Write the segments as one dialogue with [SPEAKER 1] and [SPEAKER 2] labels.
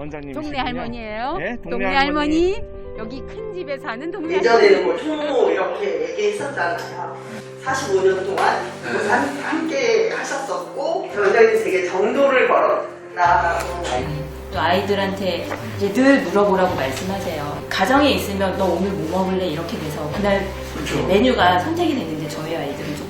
[SPEAKER 1] 원장님이시군요.
[SPEAKER 2] 동네 할머니예요.
[SPEAKER 1] 네,
[SPEAKER 2] 동네, 할머니. 여기 큰 집에 사는 동네
[SPEAKER 3] 예전에는 뭐 총무 이렇게 얘기했었잖아요. 45년 동안 한- 함께 하셨었고 원장님 되게 정도를 걸었다고
[SPEAKER 4] 또 아이들한테 이제 늘 물어보라고 말씀하세요. 가정에 있으면 너 오늘 뭐 먹을래 이렇게 돼서 그날
[SPEAKER 5] 그렇죠.
[SPEAKER 4] 메뉴가 선택이 됐는데 저희 아이들은 조금 힘들잖아요.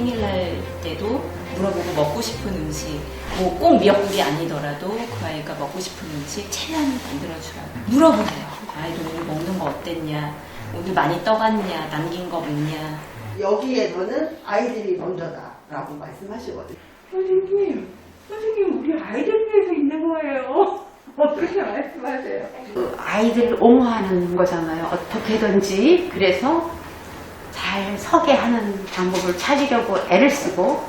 [SPEAKER 4] 생일날 때도 물어보고 먹고 싶은 음식, 뭐 꼭 미역국이 아니더라도 그 아이가 먹고 싶은 음식 최대한 만들어주라고 물어보세요. 아이들 오늘 먹는 거 어땠냐, 오늘 많이 떠갔냐, 남긴 거 없냐.
[SPEAKER 3] 여기에서는 아이들이 먼저다라고 말씀하시거든요.
[SPEAKER 6] 선생님, 선생님 우리 아이들 위해서 있는 거예요. 어떻게 말씀하세요?
[SPEAKER 2] 그 아이들을 옹호하는 거잖아요. 어떻게든지 그래서 잘 서게 하는 방법을 찾으려고 애를 쓰고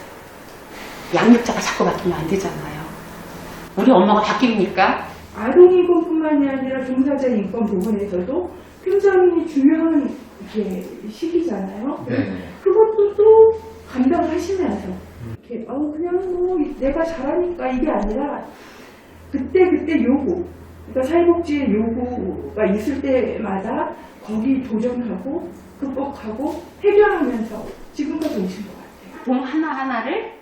[SPEAKER 2] 양육자가 자꾸 바뀌면 안 되잖아요. 우리 엄마가 바뀝니까?
[SPEAKER 6] 아동 인권뿐만이 아니라 종사자 인권 부분에서도 굉장히 중요한 이렇게 시기잖아요.
[SPEAKER 5] 네.
[SPEAKER 6] 그것도 또 감당하시면서 이렇게 어 그냥 뭐 내가 잘하니까 이게 아니라 그때 그때 요구 그러니까 사회복지의 요구가 있을 때마다 거기 도전하고 극복하고 해결하면서 지금까지 오신 것 같아요.
[SPEAKER 2] 봄 하나하나를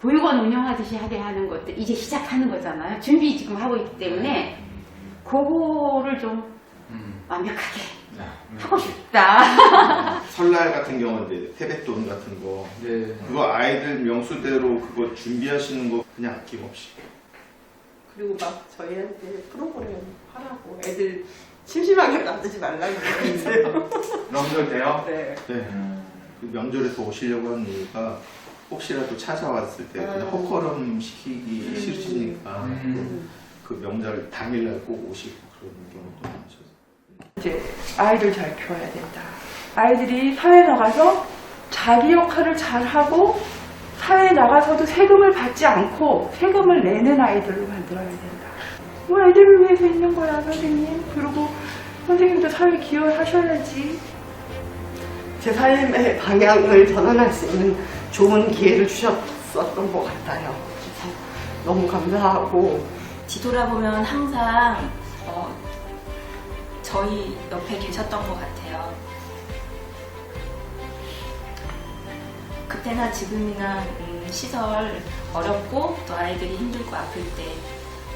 [SPEAKER 2] 보육원 운영하듯이 하게 하는 것도 이제 시작하는 거잖아요. 준비 지금 하고 있기 때문에 그거를 좀
[SPEAKER 5] 음.
[SPEAKER 2] 완벽하게
[SPEAKER 5] 네.
[SPEAKER 2] 하고 싶다.
[SPEAKER 7] 설날 같은 경우 이제 세뱃돈 같은 거
[SPEAKER 5] 네.
[SPEAKER 7] 그거 아이들 명수대로 그거 준비하시는 거 그냥 아낌없이
[SPEAKER 3] 그리고 막 저희한테 프로그램 하라고 애들 심심하게 놔두지 말라고 그러세요.
[SPEAKER 7] 명절 때요?
[SPEAKER 3] 네.
[SPEAKER 7] 네. 그 명절에 또 오시려고 하는 이유가 혹시라도 찾아왔을 때 그냥
[SPEAKER 3] 음.
[SPEAKER 7] 헛걸음 시키기 싫으시니까
[SPEAKER 5] 음.
[SPEAKER 7] 그 명절 당일날 꼭 오시고 그런 경우도 많으셔서
[SPEAKER 6] 이제 아이들 잘 키워야 된다. 아이들이 사회에 나가서 자기 역할을 잘 하고 사회에 나가서도 세금을 받지 않고 세금을 내는 아이들로 만들어야 된다. 뭐 아이들을 위해서 있는 거야, 선생님. 그리고 선생님도 사회에 기여하셔야지.
[SPEAKER 3] 제 삶의 방향을 전환할 수 있는 좋은 기회를 주셨었던 것 같아요. 그래서 너무 감사하고
[SPEAKER 4] 뒤돌아보면 항상 어, 저희 옆에 계셨던 것 같아요. 그때나 지금이나 음, 시설 어렵고 또 아이들이 힘들고 아플 때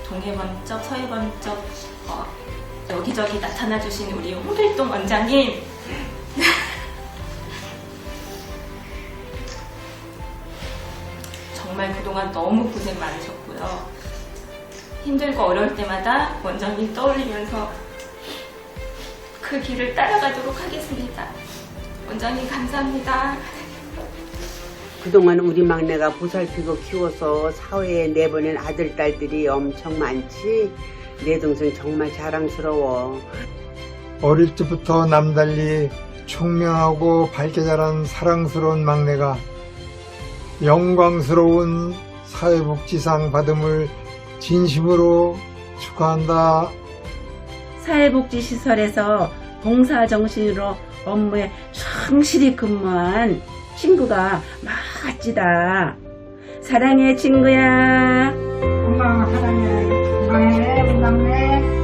[SPEAKER 4] 동해 번쩍 서해 번쩍 어, 여기저기 나타나 주신 우리 홍필동 원장님 정말 그동안 너무 고생 많으셨고요. 힘들고 어려울 때마다 원장님 떠올리면서 그 길을 따라가도록 하겠습니다. 원장님 감사합니다.
[SPEAKER 8] 그동안 우리 막내가 보살피고 키워서 사회에 내보낸 아들, 딸들이 엄청 많지. 내 동생 정말 자랑스러워.
[SPEAKER 9] 어릴 때부터 남달리 총명하고 밝게 자란 사랑스러운 막내가 영광스러운 사회복지상 받음을 진심으로 축하한다.
[SPEAKER 10] 사회복지시설에서 봉사정신으로 업무에 성실히 근무한 친구가 멋지다. 사랑해, 친구야.
[SPEAKER 6] 건강 사랑해. 건강해, 건강해.